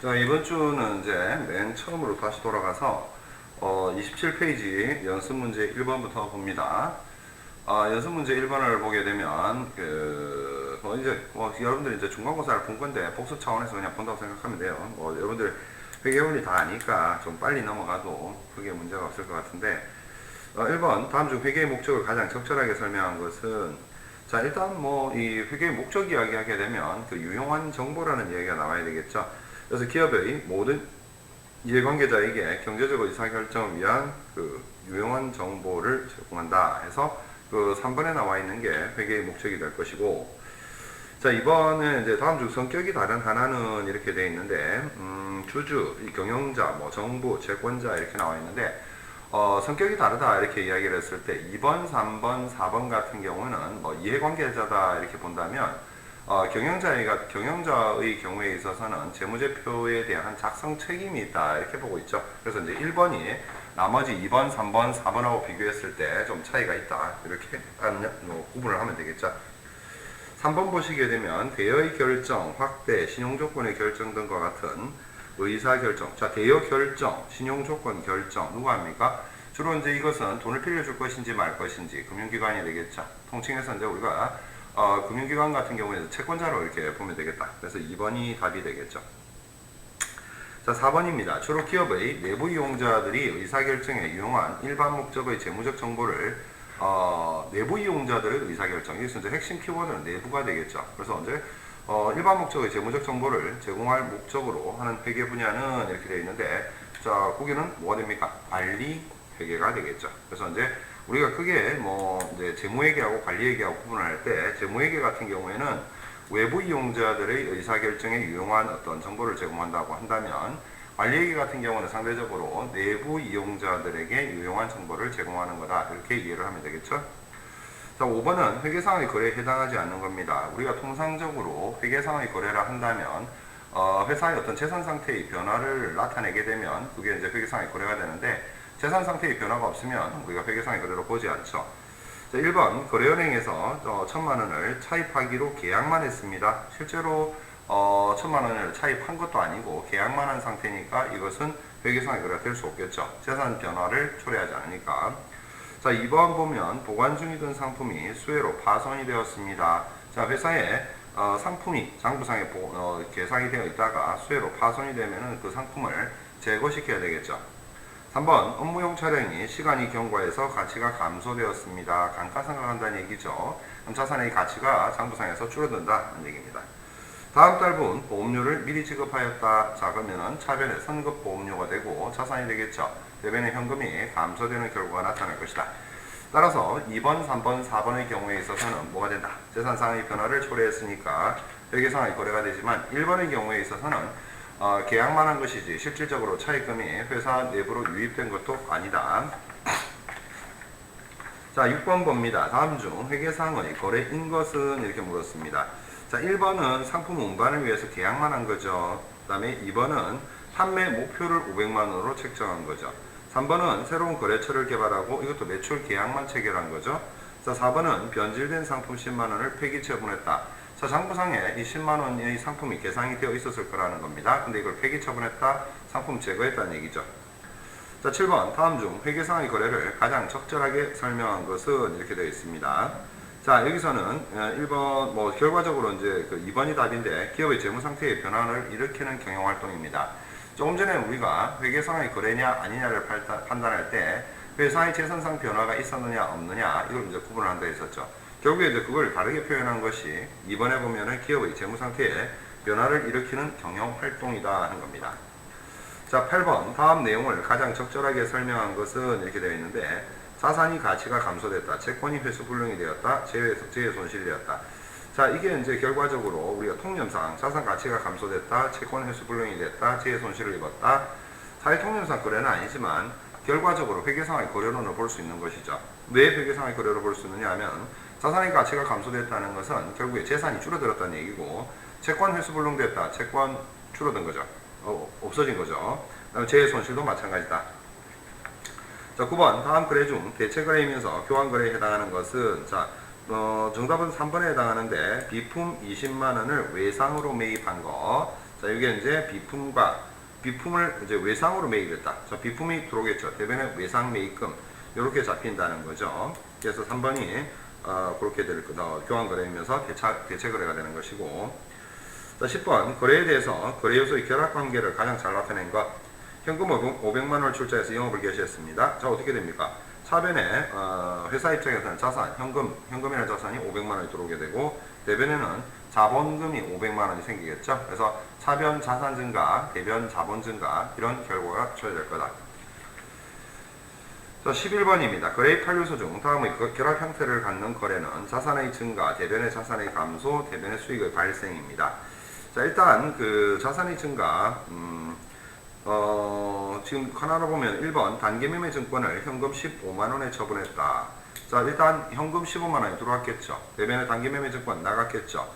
자, 이번 주는 이제 맨 처음으로 다시 돌아가서 어, 27페이지 연습 문제 1번부터 봅니다. 아, 연습 문제 1번을 보게 되면 그, 뭐 이제 뭐 여러분들 이제 중간고사를 본 건데 복습 차원에서 그냥 본다고 생각하면 돼요. 뭐 여러분들 회계원리 다 아니까 좀 빨리 넘어가도 크게 문제가 없을 것 같은데 어, 1번 다음 중 회계의 목적을 가장 적절하게 설명한 것은 자 일단 뭐 이 회계의 목적 이야기하게 되면 그 유용한 정보라는 이야기가 나와야 되겠죠. 그래서 기업의 모든 이해관계자에게 경제적 의사결정을 위한 그 유용한 정보를 제공한다 해서 그 3번에 나와 있는 게 회계의 목적이 될 것이고 자 이번에 이제 다음 중 성격이 다른 하나는 이렇게 돼 있는데 음, 주주, 이 경영자, 뭐 정부, 채권자 이렇게 나와 있는데 어, 성격이 다르다 이렇게 이야기를 했을 때 2번, 3번, 4번 같은 경우는 뭐 이해관계자다 이렇게 본다면 어, 경영자가 경영자의 경우에 있어서는 재무제표에 대한 작성 책임이 있다 이렇게 보고 있죠. 그래서 이제 1번이 나머지 2번, 3번, 4번하고 비교했을 때 좀 차이가 있다 이렇게 구분을 하면 되겠죠. 3번 보시게 되면 대여의 결정, 확대, 신용조건의 결정 등과 같은 의사결정. 자, 대여 결정, 신용조건 결정 누가 합니까? 주로 이제 이것은 돈을 빌려줄 것인지 말 것인지 금융기관이 되겠죠. 통칭해서 이제 우리가 어, 금융기관 같은 경우에는 채권자로 이렇게 보면 되겠다. 그래서 2번이 답이 되겠죠. 자, 4번입니다. 주로 기업의 내부 이용자들이 의사결정에 유용한 일반 목적의 재무적 정보를 어, 내부 이용자들의 의사결정. 여기서 이제 핵심 키워드는 내부가 되겠죠. 그래서 언제 어, 일반 목적의 재무적 정보를 제공할 목적으로 하는 회계 분야는 이렇게 되어 있는데, 자, 거기는 뭐가 됩니까? 관리 회계가 되겠죠. 그래서 이제 우리가 크게 뭐 이제 재무회계하고 관리회계하고 구분할 때 재무회계 같은 경우에는 외부 이용자들의 의사결정에 유용한 어떤 정보를 제공한다고 한다면 관리회계 같은 경우는 상대적으로 내부 이용자들에게 유용한 정보를 제공하는 거다 이렇게 이해를 하면 되겠죠. 자, 5번은 회계상의 거래에 해당하지 않는 겁니다. 우리가 통상적으로 회계상의 거래를 한다면 어, 회사의 어떤 재산 상태의 변화를 나타내게 되면 그게 이제 회계상의 거래가 되는데 재산 상태의 변화가 없으면 우리가 회계상의 거래로 보지 않죠. 자, 1번 거래은행에서 어, 천만 원을 차입하기로 계약만 했습니다. 실제로 어, 천만 원을 차입한 것도 아니고 계약만 한 상태니까 이것은 회계상의 거래가 될수 없겠죠. 재산 변화를 초래하지 않으니까. 자, 2번 보면 보관 중이던 상품이 수혜로 파손이 되었습니다. 자, 회사에 어, 상품이 장부상에 보- 어, 계상이 되어 있다가 수혜로 파손이 되면은 그 상품을 제거시켜야 되겠죠. 3번 업무용 차량이 시간이 경과해서 가치가 감소되었습니다. 감가상각 한다는 얘기죠. 그럼 자산의 가치가 장부상에서 줄어든다는 얘기입니다. 다음 달분 보험료를 미리 지급하였다. 자 그러면은 차변에 선급 보험료가 되고 자산이 되겠죠. 대변의 현금이 감소되는 결과가 나타날 것이다. 따라서 2번, 3번, 4번의 경우에 있어서는 뭐가 된다? 재산상의 변화를 초래했으니까 회계상의 거래가 되지만 1번의 경우에 있어서는 어, 계약만 한 것이지 실질적으로 차입금이 회사 내부로 유입된 것도 아니다. 자, 6번 봅니다. 다음 중 회계상의 거래인 것은 이렇게 물었습니다. 자, 1번은 상품 운반을 위해서 계약만 한 거죠. 그 다음에 2번은 판매 목표를 500만 원으로 책정한 거죠. 3번은 새로운 거래처를 개발하고 이것도 매출 계약만 체결한 거죠. 자, 4번은 변질된 상품 10만 원을 폐기 처분했다. 자, 장부상에 이 10만 원의 상품이 계상이 되어 있었을 거라는 겁니다. 근데 이걸 폐기 처분했다, 상품 제거했다는 얘기죠. 자, 7번 다음 중 회계상의 거래를 가장 적절하게 설명한 것은 이렇게 되어 있습니다. 자, 여기서는 어, 1번 뭐 결과적으로 이제 그 2번이 답인데 기업의 재무 상태의 변화를 일으키는 경영 활동입니다. 조금 전에 우리가 회계상의 거래냐 아니냐를 판단할 때 회사의 재산상 변화가 있었느냐 없느냐 이걸 이제 구분을 한다 했었죠. 결국에 이제 그걸 다르게 표현한 것이 이번에 보면은 기업의 재무 상태에 변화를 일으키는 경영 활동이다 하는 겁니다. 자, 8번. 다음 내용을 가장 적절하게 설명한 것은 이렇게 되어 있는데, 자산이 가치가 감소됐다. 채권이 회수 불능이 되었다. 재해, 재해 손실이 되었다. 자, 이게 이제 결과적으로 우리가 통념상 자산 가치가 감소됐다. 채권 회수 불능이 됐다. 재해 손실을 입었다. 사회 통념상 거래는 아니지만, 결과적으로 회계상의 거래론을 볼 수 있는 것이죠. 왜 회계상의 거래로 볼 수 있느냐 하면, 자산의 가치가 감소됐다는 것은 결국에 재산이 줄어들었다는 얘기고, 채권 회수 불능됐다. 채권 줄어든 거죠. 어, 없어진 거죠. 재해 손실도 마찬가지다. 자, 9번 다음 거래 중 대체 거래이면서 교환 거래에 해당하는 것은 자, 어, 정답은 3번에 해당하는데 비품 20만 원을 외상으로 매입한 거. 자, 이게 이제 비품과 비품을 이제 외상으로 매입했다. 자, 비품이 들어오겠죠. 대변에 외상 매입금 이렇게 잡힌다는 거죠. 그래서 3번이 어, 그렇게 될 거다. 교환 거래이면서 대차, 대체 거래가 되는 것이고. 자, 10번 거래에 대해서 거래 요소의 결합 관계를 가장 잘 나타낸 것. 현금 500만 원을 출자해서 영업을 개시했습니다. 자, 어떻게 됩니까? 차변에 어, 회사 입장에서는 자산, 현금, 현금이라는 자산이 500만 원이 들어오게 되고 대변에는 자본금이 500만 원이 생기겠죠. 그래서 차변 자산 증가, 대변 자본 증가 이런 결과가 처해질 거다. 자, 11번입니다. 거래의 8요소 중 다음의 그 결합 형태를 갖는 거래는 자산의 증가, 대변의 자산의 감소, 대변의 수익의 발생입니다. 자, 일단 그 자산의 증가, 음, 어, 지금 하나로 보면 1번 단기 매매 증권을 현금 15만 원에 처분했다. 자, 일단 현금 15만 원이 들어왔겠죠. 대변의 단기 매매 증권 나갔겠죠.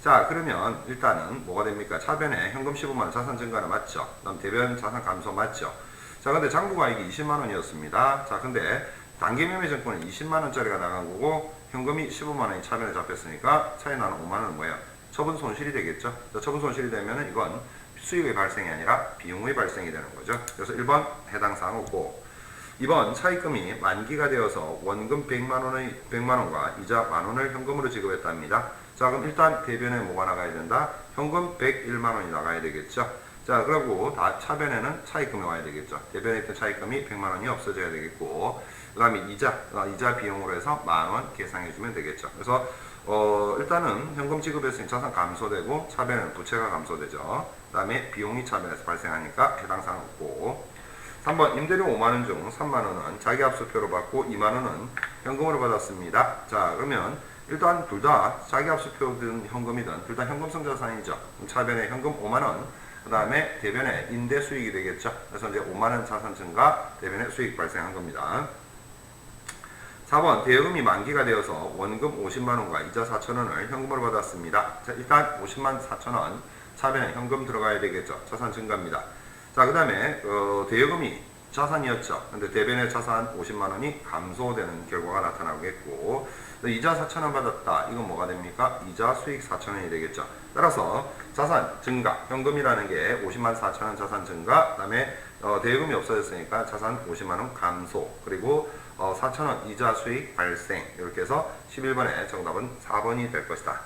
자, 그러면 일단은 뭐가 됩니까? 차변에 현금 15만 원 자산 증가는 맞죠. 그다음 대변 자산 감소 맞죠. 자, 근데 장부가액이 20만 원이었습니다. 자, 근데 단기 매매 증권은 20만 원짜리가 나간 거고 현금이 15만 원이 차변에 잡혔으니까 차이 나는 5만 원은 뭐예요? 처분 손실이 되겠죠. 자, 처분 손실이 되면은 이건 수익의 발생이 아니라 비용의 발생이 되는 거죠. 그래서 1번 해당 사항 없고 2번 차입금이 만기가 되어서 원금 100만 원의 100만 원과 이자 만 원을 현금으로 지급했답니다. 자, 그럼 일단 대변에 뭐가 나가야 된다? 현금 101만 원이 나가야 되겠죠. 자, 그리고 다 차변에는 차입금이 와야 되겠죠. 대변에 있던 차입금이 100만 원이 없어져야 되겠고, 그 다음에 이자, 아, 이자 비용으로 해서 만 원 계산해 주면 되겠죠. 그래서, 어, 일단은 현금 지급했으니 자산 감소되고, 차변에는 부채가 감소되죠. 그 다음에 비용이 차변에서 발생하니까 해당 사항 없고, 3번 임대료 5만 원 중 3만 원은 자기 압수표로 받고 2만 원은 현금으로 받았습니다. 자, 그러면 일단 둘 다 자기 압수표든 현금이든 둘 다 현금성 자산이죠. 차변에 현금 5만 원, 그 다음에 대변에 임대 수익이 되겠죠. 그래서 이제 5만 원 자산 증가, 대변에 수익 발생한 겁니다. 4번 대여금이 만기가 되어서 원금 50만 원과 이자 4천 원을 현금으로 받았습니다. 자, 일단 50만 4천 원 차변에 현금 들어가야 되겠죠. 자산 증가입니다. 자, 그 다음에 어, 대여금이 자산이었죠. 근데 대변의 자산 50만 원이 감소되는 결과가 나타나겠고 이자 4천 원 받았다. 이건 뭐가 됩니까? 이자 수익 4천 원이 되겠죠. 따라서 자산 증가, 현금이라는 게 50만 4천 원 자산 증가, 그 다음에 어, 대여금이 없어졌으니까 자산 50만 원 감소, 그리고 어, 4천 원 이자 수익 발생 이렇게 해서 11번의 정답은 4번이 될 것이다.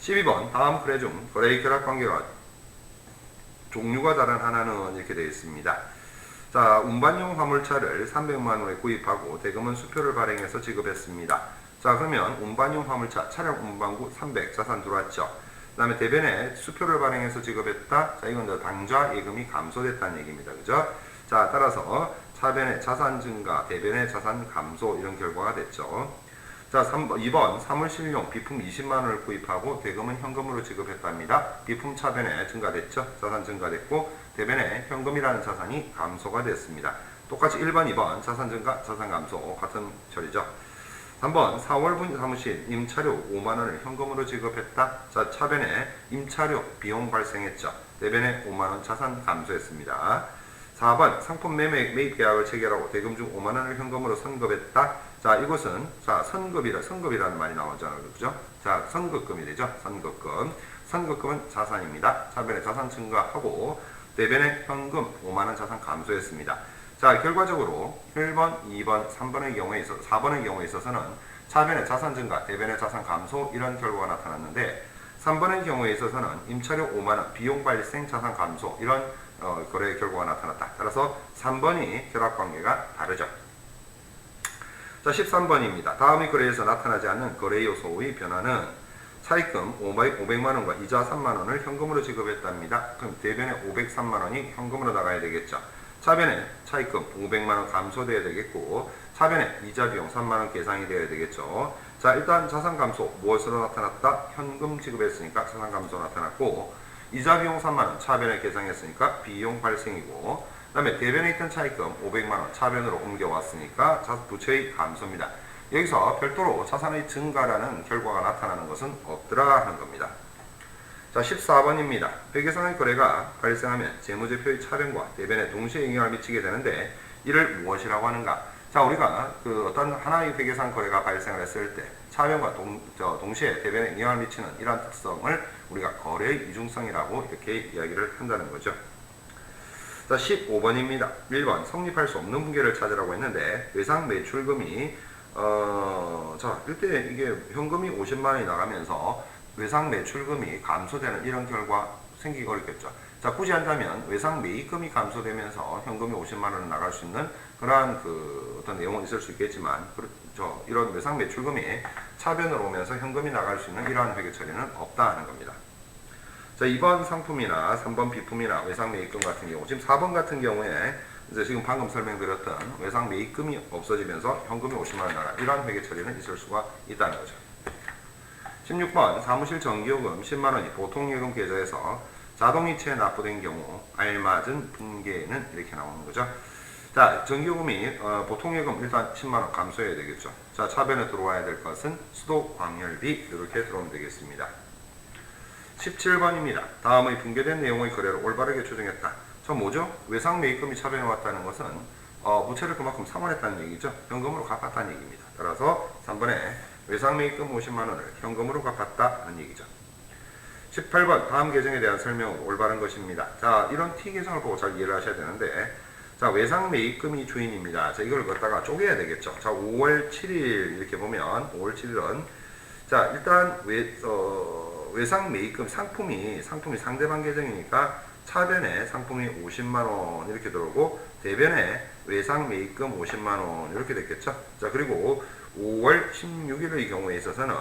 12번 다음 거래 중 거래의 결합 관계가 종류가 다른 하나는 이렇게 되어 있습니다. 자, 운반용 화물차를 300만 원에 구입하고 대금은 수표를 발행해서 지급했습니다. 자, 그러면 운반용 화물차 차량 운반구 300 자산 들어왔죠. 그 다음에 대변에 수표를 발행해서 지급했다. 자, 이건 당좌 예금이 감소됐다는 얘기입니다. 그죠? 자, 따라서 차변의 자산 증가, 대변의 자산 감소 이런 결과가 됐죠. 자, 3번, 2번 사무실용 비품 20만 원을 구입하고 대금은 현금으로 지급했답니다. 비품 차변에 증가됐죠. 자산 증가됐고 대변에 현금이라는 자산이 감소가 됐습니다. 똑같이 1번, 2번 자산 증가, 자산 감소 같은 처리죠. 3번 4월분 사무실 임차료 5만 원을 현금으로 지급했다. 자, 차변에 임차료 비용 발생했죠. 대변에 5만 원 자산 감소했습니다. 4번 상품 매매 매입 계약을 체결하고 대금 중 5만 원을 현금으로 선급했다. 자, 이것은 자, 선급이라 선급이라는 말이 나오잖아요. 그죠? 자, 선급금이 되죠. 선급금. 선급금은 자산입니다. 차변에 자산 증가하고 대변에 현금 5만 원 자산 감소했습니다. 자, 결과적으로 1번, 2번, 3번의 경우에 있어 4번의 경우에 있어서는 차변의 자산 증가, 대변의 자산 감소 이런 결과가 나타났는데 3번의 경우에 있어서는 임차료 5만 원, 비용 발생, 자산 감소 이런 어, 거래 결과가 나타났다. 따라서 3번이 결합 관계가 다르죠. 자, 13번입니다. 다음의 거래에서 나타나지 않는 거래 요소의 변화는 차입금 500만 원과 이자 3만 원을 현금으로 지급했답니다. 그럼 대변에 503만 원이 현금으로 나가야 되겠죠. 차변에 차입금 500만 원 감소돼야 되겠고 차변에 이자 비용 3만 원 계산이 되어야 되겠죠. 자, 일단 자산 감소 무엇으로 나타났다? 현금 지급했으니까 자산 감소 나타났고 이자 비용 3만 원 차변에 계산했으니까 비용 발생이고 그 다음에 대변에 있던 차입금 500만 원 차변으로 옮겨왔으니까 자 부채의 감소입니다. 여기서 별도로 자산의 증가라는 결과가 나타나는 것은 없더라 하는 겁니다. 자, 14번입니다. 회계상의 거래가 발생하면 재무제표의 차변과 대변에 동시에 영향을 미치게 되는데 이를 무엇이라고 하는가? 자, 우리가 그 어떤 하나의 회계상 거래가 발생을 했을 때 차변과 동, 저, 동시에 대변에 영향을 미치는 이러한 특성을 우리가 거래의 이중성이라고 이렇게 이야기를 한다는 거죠. 자, 15번입니다. 1번 성립할 수 없는 분계를 찾으라고 했는데 외상 매출금이 어, 자, 이때 이게 현금이 50만 원이 나가면서 외상 매출금이 감소되는 이런 결과 생기기 어렵겠죠. 자, 굳이 한다면 외상 매입금이 감소되면서 현금이 50만 원 나갈 수 있는 그러한 그 어떤 내용은 있을 수 있겠지만 그렇죠. 이런 외상 매출금이 차변으로 오면서 현금이 나갈 수 있는 이러한 회계 처리는 없다 하는 겁니다. 자, 2번 상품이나 3번 비품이나 외상 매입금 같은 경우, 지금 4번 같은 경우에 이제 지금 방금 설명드렸던 외상 매입금이 없어지면서 현금이 50만 원 나가 이러한 회계 처리는 있을 수가 있다는 거죠. 16번 사무실 전기요금 10만 원이 보통예금 계좌에서 자동이체에 납부된 경우 알맞은 분계는 이렇게 나오는 거죠. 자, 전기요금이 어, 보통예금 일단 10만 원 감소해야 되겠죠. 자, 차변에 들어와야 될 것은 수도 광열비 이렇게 들어오면 되겠습니다. 17번입니다. 다음의 분계된 내용의 거래를 올바르게 추정했다. 저 뭐죠? 외상 매입금이 차변에 왔다는 것은 어, 부채를 그만큼 상환했다는 얘기죠. 현금으로 갚았다는 얘기입니다. 따라서 3번에 외상 매입금 50만 원을 현금으로 갚았다는 얘기죠. 18번 다음 계정에 대한 설명으로 올바른 것입니다. 자, 이런 T 계정을 보고 잘 이해를 하셔야 되는데 자, 외상 매입금이 주인입니다. 자, 이걸 갖다가 쪼개야 되겠죠. 자, 5월 7일 이렇게 보면 5월 7일은 자, 일단 외, 어, 외상 매입금 상품이 상품이 상대방 계정이니까 차변에 상품이 50만 원 이렇게 들어오고 대변에 외상 매입금 50만 원 이렇게 됐겠죠. 자, 그리고 5월 16일의 경우에 있어서는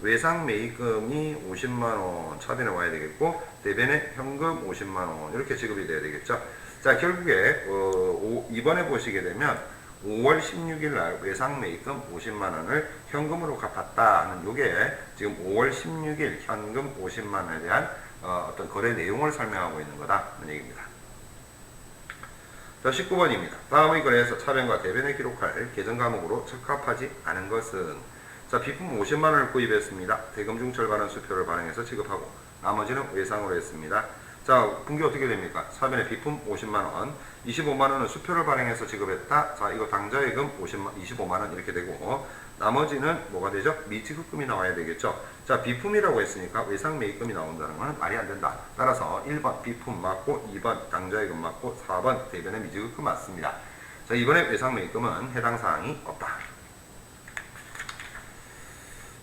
외상 매입금이 50만 원 차변에 와야 되겠고 대변에 현금 50만 원 이렇게 지급이 돼야 되겠죠. 자, 결국에 어, 오- 이번에 보시게 되면 5월 16일 날 외상 매입금 50만 원을 현금으로 갚았다는 요게 지금 5월 16일 현금 50만 원에 대한 어, 떤 거래 내용을 설명하고 있는 거다 는 얘기입니다. 자, 19번입니다. 다음의 거래에서 차변과 대변에 기록할 계정 과목으로 적합하지 않은 것은 자, 비품 50만 원을 구입했습니다. 대금 중 절반은 수표를 발행해서 지급하고 나머지는 외상으로 했습니다. 자, 분기 어떻게 됩니까? 차변에 비품 50만 원, 25만 원은 수표를 발행해서 지급했다. 자, 이거 당좌예금 50만, 25만 원 이렇게 되고 나머지는 뭐가 되죠? 미지급금이 나와야 되겠죠. 자, 비품이라고 했으니까 외상 매입금이 나온다는 건 말이 안 된다. 따라서 1번 비품 맞고 2번 당좌예금 맞고 4번 대변의 미지급금 맞습니다. 자, 이번에 외상 매입금은 해당 사항이 없다.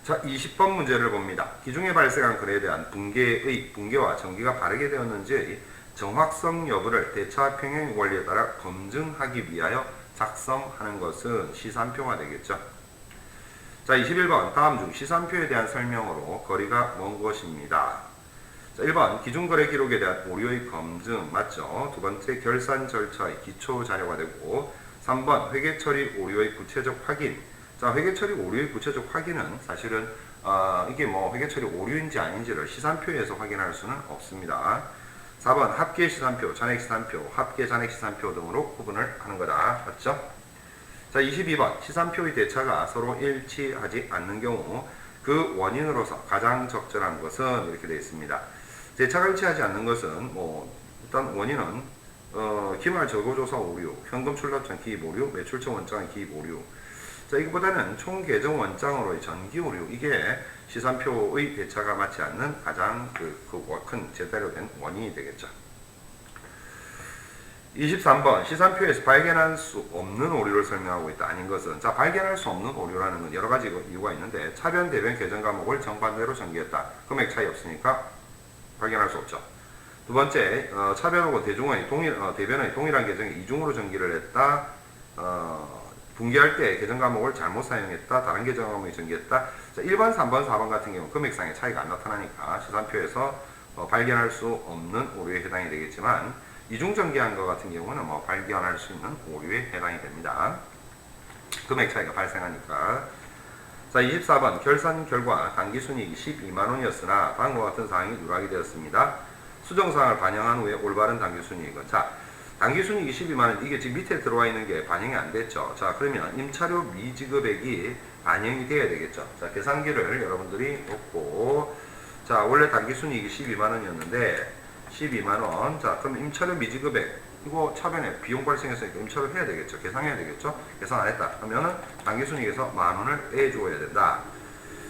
자, 20번 문제를 봅니다. 기중에 발생한 거래에 대한 붕괴의 붕괴와 전기가 바르게 되었는지의 정확성 여부를 대차 평행 원리에 따라 검증하기 위하여 작성하는 것은 시산표가 되겠죠. 자, 21번 다음 중 시산표에 대한 설명으로 거리가 먼 것입니다. 자, 1번 기준거래 기록에 대한 오류의 검증 맞죠? 두 번째 결산 절차의 기초 자료가 되고 3번 회계 처리 오류의 구체적 확인 자, 회계 처리 오류의 구체적 확인은 사실은 어, 이게 뭐 회계 처리 오류인지 아닌지를 시산표에서 확인할 수는 없습니다. 4번 합계 시산표, 잔액 시산표, 합계 잔액 시산표 등으로 구분을 하는 거다. 맞죠? 자, 22번 시산표의 대차가 서로 일치하지 않는 경우 그 원인으로서 가장 적절한 것은 이렇게 되어 있습니다. 대차가 일치하지 않는 것은 뭐 일단 원인은 어, 기말 저거조사 오류, 현금 출납장 기입 오류, 매출처 원장 기입 오류. 자, 이거보다는 총 계정 원장으로의 전기 오류 이게 시산표의 대차가 맞지 않는 가장 그큰 제대로 된 원인이 되겠죠. 23번 시산표에서 발견할 수 없는 오류를 설명하고 있다. 아닌 것은 자 발견할 수 없는 오류라는 건 여러 가지 이유가 있는데 차변 대변 계정 과목을 정반대로 전개했다. 금액 차이 없으니까 발견할 수 없죠. 두 번째 어, 차변하고 대중원이 동일 어, 대변의 동일한 계정에 이중으로 전기를 했다. 어, 분기할 때 계정 과목을 잘못 사용했다. 다른 계정 과목에 전개했다. 자, 1번, 3번, 4번 같은 경우 금액상의 차이가 안 나타나니까 시산표에서 어, 발견할 수 없는 오류에 해당이 되겠지만 이중 전개한 것 같은 경우는 뭐 발견할 수 있는 오류에 해당이 됩니다. 금액 차이가 발생하니까. 자, 24번 결산 결과 당기 순이익이 12만 원이었으나 다음과 같은 사항이 누락이 되었습니다. 수정 사항을 반영한 후에 올바른 당기 순이익은 자, 당기 순이익이 12만 원 이게 지금 밑에 들어와 있는 게 반영이 안 됐죠. 자, 그러면 임차료 미지급액이 반영이 돼야 되겠죠. 자, 계산기를 여러분들이 놓고 자, 원래 당기 순이익이 12만 원이었는데 12만 원. 자, 그럼 임차료 미지급액 이거 차변에 비용 발생했으니까 임차료 해야 되겠죠. 계산해야 되겠죠. 계산 안 했다. 그러면은 당기순이익에서 만 원을 빼주어야 된다.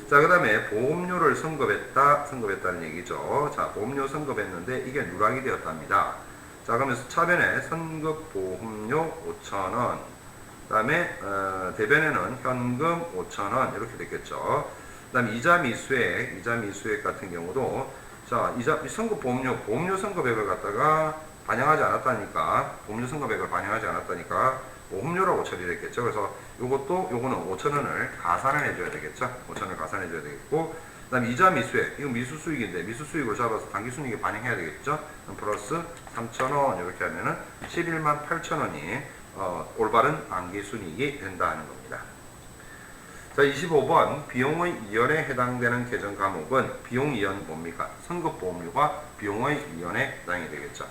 자, 그 다음에 보험료를 선급했다, 선급했다는 얘기죠. 자, 보험료 선급했는데 이게 누락이 되었답니다. 자, 그러면 차변에 선급 보험료 5,000원, 그 다음에 어, 대변에는 현금 5,000원 이렇게 됐겠죠. 그 다음에 이자 미수액, 이자 미수액 같은 경우도 자, 이자 이 선급 보험료, 보험료 선급액을 갖다가 반영하지 않았다니까, 보험료 선급액을 반영하지 않았다니까 보험료라고 처리됐겠죠. 그래서 요것도 요거는 5,000원을 가산을 해줘야 되겠죠. 5,000원을 가산해줘야 되겠고, 그 다음에 이자 미수액, 이거 미수 수익인데 미수 수익을 잡아서 당기 순이익에 반영해야 되겠죠. 플러스 3,000원 이렇게 하면은 11만 8,000원이 어, 올바른 당기 순이익이 된다는 겁니다. 자, 25번 비용의 이연에 해당되는 계정 과목은 비용 이연 뭡니까? 선급 보험료가 비용의 이연에 해당이 되겠죠.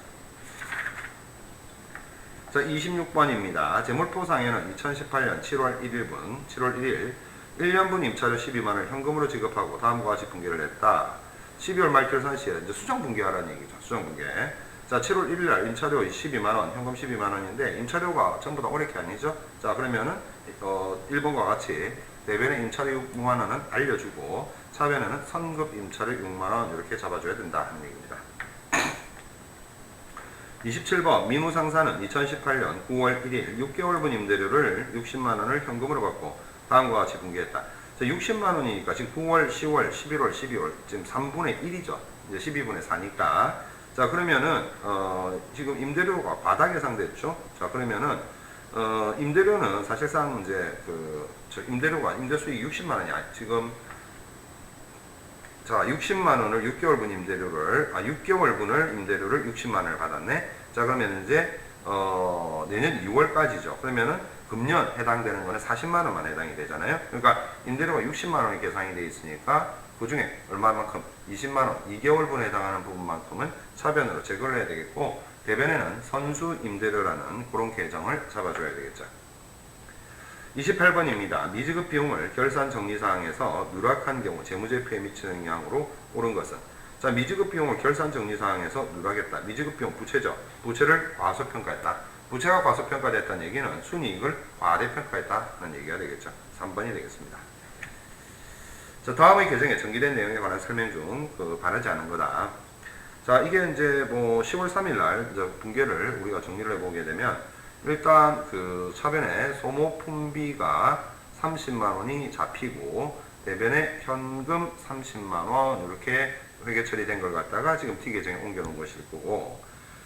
자, 26번입니다. 재물포상에는 2018년 7월 1일분, 7월 1일 1년분 임차료 12만을 현금으로 지급하고 다음과 같이 분계를 했다. 12월 말 결산 시에 이제 수정 분계하라는 얘기죠. 수정 분계. 자, 7월 1일 날 임차료 12만원, 현금 12만원인데 임차료가 전부 다 올해 게 아니죠. 자, 그러면은 어, 1번과 같이 대변에 임차료 6만원은 알려주고 차변에는 선급 임차료 6만원 이렇게 잡아줘야 된다 하는 얘기입니다. 27번 민우 상사는 2018년 9월 1일 6개월분 임대료를 60만 원을 현금으로 받고 다음과 같이 분개했다. 자, 60만 원이니까 지금 9월, 10월, 11월, 12월 지금 3분의 1이죠. 이제 12분의 4니까. 자, 그러면은 어, 지금 임대료가 바닥 예상됐죠. 자, 그러면은 어, 임대료는 사실상 이제 그 저 임대료가 임대 수익 60만 원이 아 지금 자, 60만 원을 6개월분 임대료를 아 6개월분을 임대료를 60만 원을 받았네. 자, 그러면 이제 어, 내년 2월까지죠. 그러면은 금년 해당되는 거는 40만 원만 해당이 되잖아요. 그러니까 임대료가 60만 원이 계산이 돼 있으니까 그 중에 얼마만큼 20만 원 2개월분에 해당하는 부분만큼은 차변으로 제거를 해야 되겠고 대변에는 선수 임대료라는 그런 계정을 잡아줘야 되겠죠. 28번입니다. 미지급 비용을 결산 정리사항에서 누락한 경우 재무제표에 미치는 영향으로 옳은 것은 자 미지급 비용을 결산 정리사항에서 누락했다. 미지급 비용 부채죠. 부채를 과소평가했다. 부채가 과소평가됐다는 얘기는 순이익을 과대평가했다는 얘기가 되겠죠. 3번이 되겠습니다. 자 다음의 개정에 정기된 내용에 관한 설명 중 그 바르지 않은 거다. 자 이게 이제 뭐 10월 3일 날 이제 분계를 우리가 정리를 해보게 되면 일단 그 차변에 소모 품비가 30만 원이 잡히고 대변에 현금 30만 원 이렇게 회계 처리된 걸 갖다가 지금 T 계정에 옮겨 놓은 것일 거고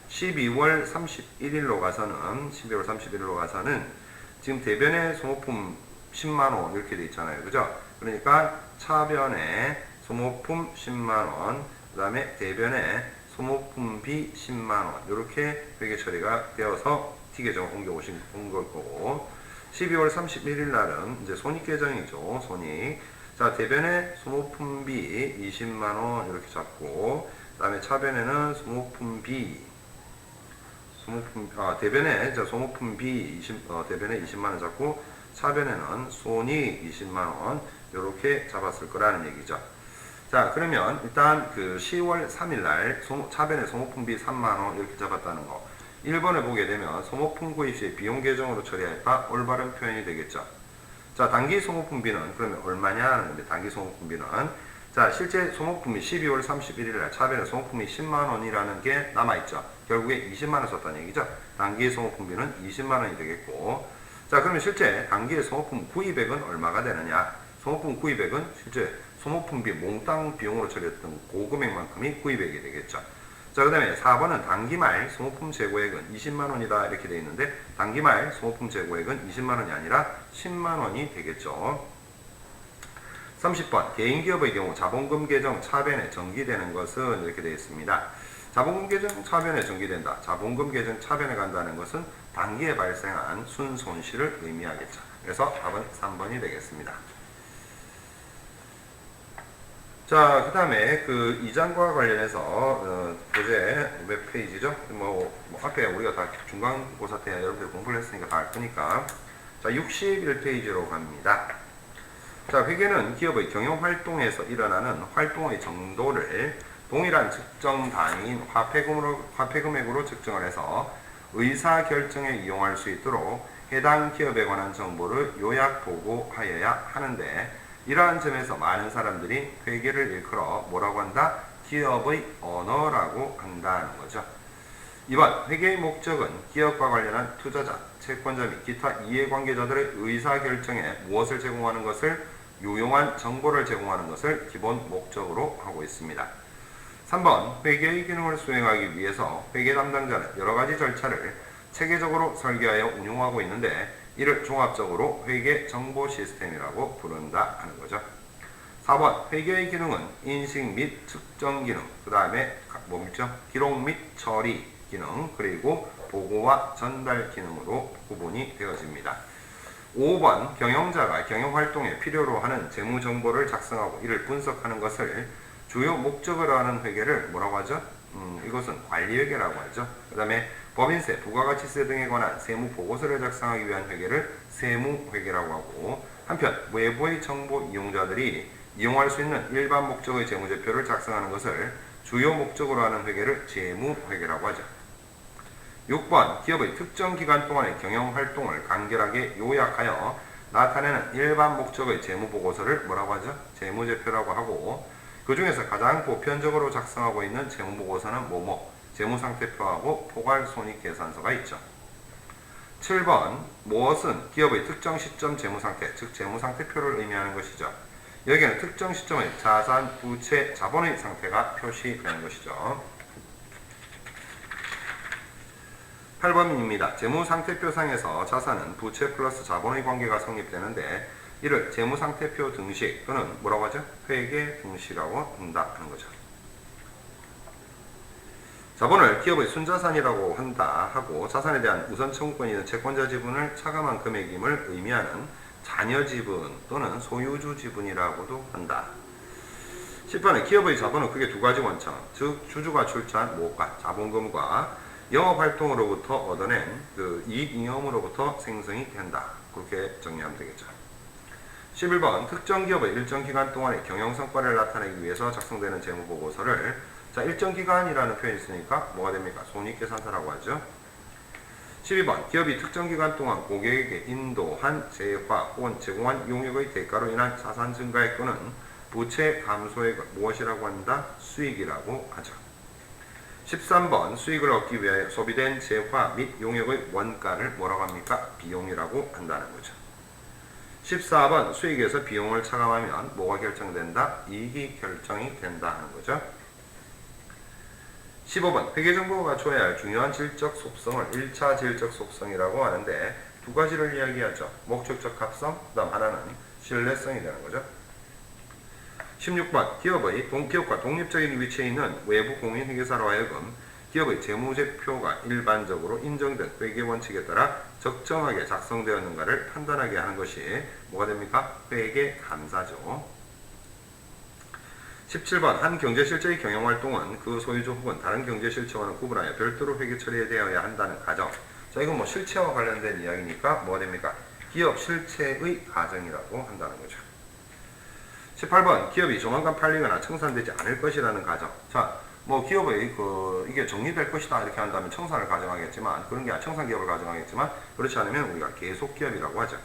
12월 31일로 가서는 12월 31일로 가서는 지금 대변에 소모품 10만 원 이렇게 돼 있잖아요. 그죠? 그러니까 차변에 소모품 10만 원, 그 다음에 대변에 소모품비 10만 원 이렇게 회계 처리가 되어서 T 계정을 옮겨 오신 걸 거고 12월 31일 날은 이제 손익 계정이죠. 손익. 자, 대변에 소모품비 20만 원 이렇게 잡고 그 다음에 차변에는 소모품비 소모품 아 대변에 자 소모품비 20 어, 대변에 20만 원 잡고 차변에는 손익 20만 원 이렇게 잡았을 거라는 얘기죠. 자 그러면 일단 그 10월 3일 날 소모, 차변에 소모품비 3만 원 이렇게 잡았다는 거 1번에 보게 되면 소모품 구입 시 비용 계정으로 처리할까 올바른 표현이 되겠죠. 자 단기 소모품비는 그러면 얼마냐는 건데 단기 소모품비는 자 실제 소모품이 12월 31일 날 차변에 소모품이 10만 원이라는 게 남아있죠. 결국에 20만 원 썼다는 얘기죠. 단기 소모품비는 20만 원이 되겠고 자 그러면 실제 단기의 소모품 구입액은 얼마가 되느냐 소모품 구입액은 실제 소모품비 몽땅 비용으로 처리했던 고금액만큼이 구입액이 되겠죠. 자, 그 다음에 4번은 단기말 소모품 재고액은 20만 원이다 이렇게 되어 있는데 단기말 소모품 재고액은 20만 원이 아니라 10만 원이 되겠죠. 30번 개인기업의 경우 자본금 계정 차변에 정기되는 것은 이렇게 되어 있습니다. 자본금 계정 차변에 정기된다. 자본금 계정 차변에 간다는 것은 단기에 발생한 순손실을 의미하겠죠. 그래서 답은 3번이 되겠습니다. 자, 그 다음에 그 2장과 관련해서 어, 교재 웹 페이지죠. 뭐, 뭐 앞에 우리가 다 중간고사 때 여러분들 공부를 했으니까 다 알 거니까. 자, 61페이지로 갑니다. 자, 회계는 기업의 경영 활동에서 일어나는 활동의 정도를 동일한 측정 단위인 화폐금으로, 화폐금액으로 측정을 해서 의사 결정에 이용할 수 있도록 해당 기업에 관한 정보를 요약 보고하여야 하는데 이러한 점에서 많은 사람들이 회계를 일컬어 뭐라고 한다? 기업의 언어라고 한다는 거죠. 이번 회계의 목적은 기업과 관련한 투자자, 채권자 및 기타 이해관계자들의 의사결정에 무엇을 제공하는 것을 유용한 정보를 제공하는 것을 기본 목적으로 하고 있습니다. 3번 회계의 기능을 수행하기 위해서 회계 담당자는 여러 가지 절차를 체계적으로 설계하여 운용하고 있는데 이를 종합적으로 회계 정보 시스템이라고 부른다 하는 거죠. 4번 회계의 기능은 인식 및 측정 기능, 그 다음에 뭐 있죠? 기록 및 처리 기능, 그리고 보고와 전달 기능으로 구분이 되어집니다. 5번 경영자가 경영 활동에 필요로 하는 재무 정보를 작성하고 이를 분석하는 것을 주요 목적으로 하는 회계를 뭐라고 하죠? 음, 이것은 관리회계라고 하죠. 그 다음에 법인세, 부가가치세 등에 관한 세무 보고서를 작성하기 위한 회계를 세무회계라고 하고 한편 외부의 정보 이용자들이 이용할 수 있는 일반 목적의 재무제표를 작성하는 것을 주요 목적으로 하는 회계를 재무회계라고 하죠. 6번 기업의 특정 기간 동안의 경영 활동을 간결하게 요약하여 나타내는 일반 목적의 재무 보고서를 뭐라고 하죠? 재무제표라고 하고 그 중에서 가장 보편적으로 작성하고 있는 재무 보고서는 뭐뭐 재무상태표하고 포괄손익계산서가 있죠. 7번 무엇은 기업의 특정 시점 재무상태 즉 재무상태표를 의미하는 것이죠. 여기에는 특정 시점의 자산, 부채, 자본의 상태가 표시되는 것이죠. 8번입니다. 재무상태표상에서 자산은 부채 플러스 자본의 관계가 성립되는데 이를 재무상태표 등식 또는 뭐라고 하죠? 회계 등식이라고 한다 하는 거죠. 자본을 기업의 순자산이라고 한다 하고 자산에 대한 우선 청구권이 있는 채권자 지분을 차감한 금액임을 의미하는 자녀 지분 또는 소유주 지분이라고도 한다. 10번에 기업의 자본은 크게 두 가지 원천, 즉 주주가 출자한 모가, 자본금과 영업 활동으로부터 얻어낸 그 이익 잉여금으로부터 생성이 된다. 그렇게 정리하면 되겠죠. 11번 특정 기업의 일정 기간 동안의 경영 성과를 나타내기 위해서 작성되는 재무 보고서를 자 일정 기간이라는 표현이 있으니까 뭐가 됩니까? 손익계산서라고 하죠. 12번 기업이 특정 기간 동안 고객에게 인도한 재화 혹은 제공한 용역의 대가로 인한 자산 증가액 또는 부채 감소액을 무엇이라고 한다? 수익이라고 하죠. 13번 수익을 얻기 위하여 소비된 재화 및 용역의 원가를 뭐라고 합니까? 비용이라고 한다는 거죠. 14번 수익에서 비용을 차감하면 뭐가 결정된다? 이익이 결정이 된다 하는 거죠. 15번 회계정보가 갖춰야 할 중요한 질적 속성을 1차 질적 속성이라고 하는데 두 가지를 이야기하죠. 목적적 합성, 그 다음 하나는 신뢰성이 되는 거죠. 16번 기업의 동기업과 독립적인 위치에 있는 외부 공인회계사로 하여금 기업의 재무제표가 일반적으로 인정된 회계 원칙에 따라 적정하게 작성되었는가를 판단하게 하는 것이 뭐가 됩니까? 회계 감사죠. 17번 한 경제실체의 경영활동은 그 소유주 혹은 다른 경제실체와는 구분하여 별도로 회계 처리되어야 한다는 가정. 자 이건 뭐 실체와 관련된 이야기니까 뭐가 됩니까? 기업 실체의 가정이라고 한다는 거죠. 18번 기업이 조만간 팔리거나 청산되지 않을 것이라는 가정. 자, 뭐 기업의 그 이게 정리될 것이다 이렇게 한다면 청산을 가정하겠지만 그런 게 아니라 청산 기업을 가정하겠지만 그렇지 않으면 우리가 계속 기업이라고 하죠.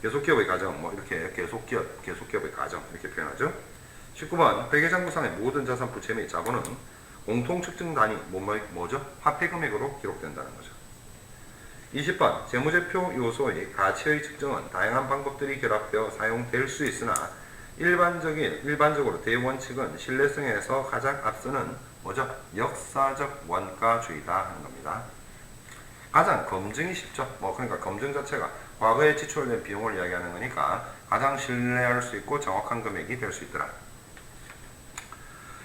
계속 기업의 가정 뭐 이렇게 계속 기업 계속 기업의 가정 이렇게 표현하죠. 19번 회계장부상의 모든 자산 부채 및 자본은 공통 측정 단위 뭐, 뭐, 뭐죠? 화폐 금액으로 기록된다는 거죠. 20번 재무제표 요소의 가치의 측정은 다양한 방법들이 결합되어 사용될 수 있으나 일반적인 일반적으로 대원칙은 신뢰성에서 가장 앞서는 뭐죠? 역사적 원가주의다 하는 겁니다. 가장 검증이 쉽죠. 뭐 그러니까 검증 자체가 과거에 지출된 비용을 이야기하는 거니까 가장 신뢰할 수 있고 정확한 금액이 될 수 있더라.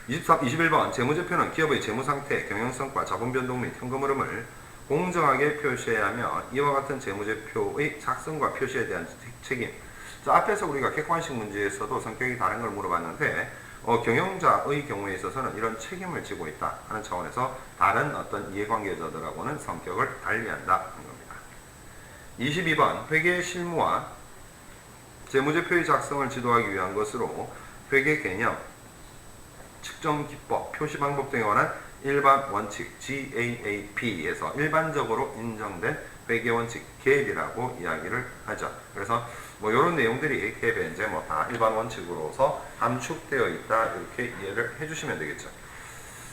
23, 21번 재무제표는 기업의 재무상태, 경영성과 자본 변동 및 현금 흐름을 공정하게 표시해야 하며 이와 같은 재무제표의 작성과 표시에 대한 책임. 자, 앞에서 우리가 객관식 문제에서도 성격이 다른 걸 물어봤는데 어, 경영자의 경우에 있어서는 이런 책임을 지고 있다 하는 차원에서 다른 어떤 이해관계자들하고는 성격을 달리한다 하는 겁니다. 22번 회계 실무와 재무제표의 작성을 지도하기 위한 것으로 회계 개념, 측정 기법, 표시 방법 등에 관한 일반 원칙 GAAP에서 일반적으로 인정된 회계 원칙 갭이라고 이야기를 하죠. 그래서 뭐 이런 내용들이 갭에 이제 뭐 다 일반 원칙으로서 함축되어 있다 이렇게 이해를 해주시면 되겠죠.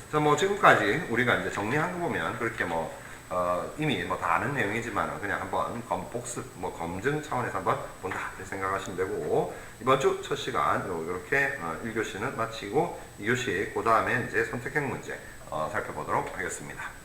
그래서 뭐 지금까지 우리가 이제 정리한 거 보면 그렇게 뭐 어, 이미 뭐 다 아는 내용이지만 그냥 한번 검, 복습, 뭐 검증 차원에서 한번 본다 이렇게 생각하시면 되고 이번 주 첫 시간 요- 요렇게 어, 1교시는 마치고 2교시 그 다음에 이제 선택형 문제 어, 살펴보도록 하겠습니다.